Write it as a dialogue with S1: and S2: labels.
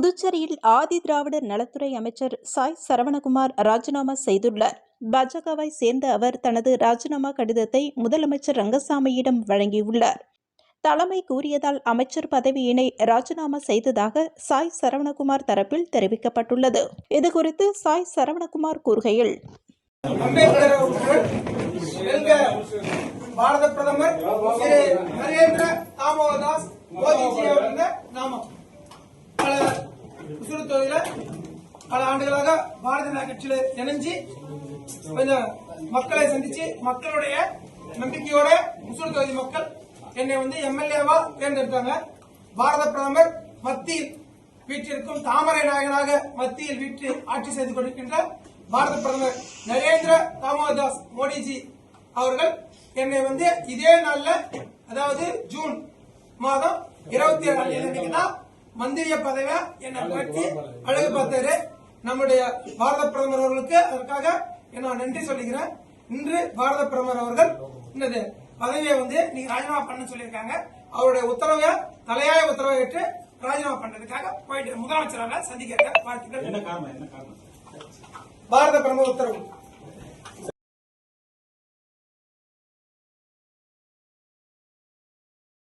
S1: புதுச்சேரியில் ஆதி திராவிடர் நலத்துறை அமைச்சர் சாய் சரவணகுமார் ராஜினாமா செய்துள்ளார். பாஜகவை சேர்ந்த அவர் தனது ராஜினாமா கடிதத்தை முதலமைச்சர் ரங்கசாமியிடம் வழங்கியுள்ளார். தலைமை கூறியதால் அமைச்சர் பதவியினை ராஜினாமா செய்ததாக சாய் சரவணகுமார் தரப்பில் தெரிவிக்கப்பட்டுள்ளது. இதுகுறித்து சாய் சரவணகுமார் கூறுகையில்
S2: பாரத பிரதமர் திரு நரேந்திர தாமோதாஸ் மோடிஜி உசுறு தொகுதியில பல ஆண்டுகளாக பாரதிய ஜனதா கட்சியில இணைஞ்சு கொஞ்சம் மக்களை சந்திச்சு மக்களுடைய நம்பிக்கையோட முசூர் தொகுதி மக்கள் என்னை வந்து எம்எல்ஏவா தேர்ந்தெடுத்தாங்க. பாரத பிரதமர் மத்தியில் வீட்டிற்கும் தாமரை நாயகனாக மத்தியில் வீட்டு ஆட்சி செய்து கொண்டிருக்கின்ற பாரத பிரதமர் நரேந்திர தாமோதாஸ் மோடிஜி அவர்கள் என்னை வந்து இதே நாள்ல அதாவது ஜூன் மாதம் இருபத்தி ஏழாம் தேதி தான் மந்திரிய பதவியா? என்னை பற்றி அழகு பார்த்தாரு. நம்முடைய பாரத பிரதமர் அவர்களுக்கு அதற்காக நான் நன்றி சொல்லிக்கிறேன். இன்று பாரத பிரதமர் அவர்கள் என்னது பதவியை வந்து நீங்க ராஜினாமா பண்ண சொல்லியிருக்காங்க. அவருடைய உத்தரவை தலையாய உத்தரவை ஏற்று ராஜினாமா பண்றதுக்காக போயிட்டு முதலமைச்சராக சந்திக்க வாழ்த்துக்கள். பாரத பிரதமர் உத்தரவு.